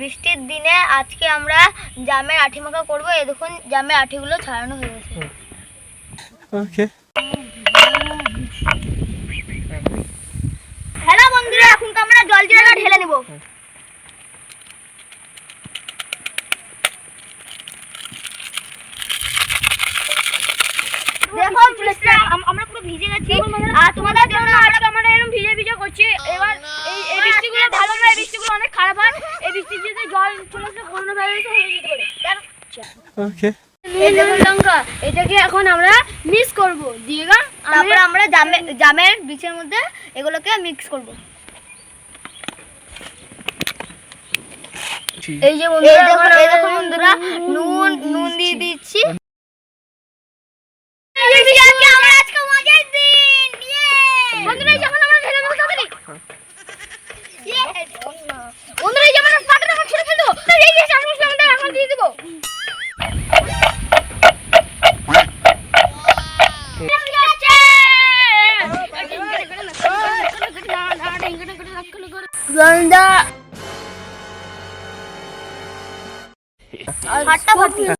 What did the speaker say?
বৃষ্টির দিনে আজকে আমরা জামের আঠি মাখা করব। এই দেখুন জামের আঠিগুলো ছাড়ানো হয়ে গেছে। ওকে হ্যালো বন্ধুরা এখন আমরা জল জিরাটা ঢেলে নেব। দেখো পুলিশরা আমরা পুরো ভিজে গেছি। আর তোমাদের জন্য আজকে আমরা এরকম ভিজে ভিজে করছি। এবার এই এই বৃষ্টিগুলো ভালো না এই বৃষ্টিগুলো অনেক খারাপ হয়। ওকে লঙ্কা এটাকে এখন আমরা মিক্স করব। দিয়ে তারপর আমরা জামে জামের বীজের মধ্যে এগুলোকে মিক্স করব। এই যে বন্ধুরা এই নুন নুন দিয়ে দিচ্ছি। বন্ধুরা এই আমরা ঢেলে দেবো বন্ধুরা এই যে আমরা পাটাটা এখন ছেড়ে ফেলব এই যে চামচ আমরা এখন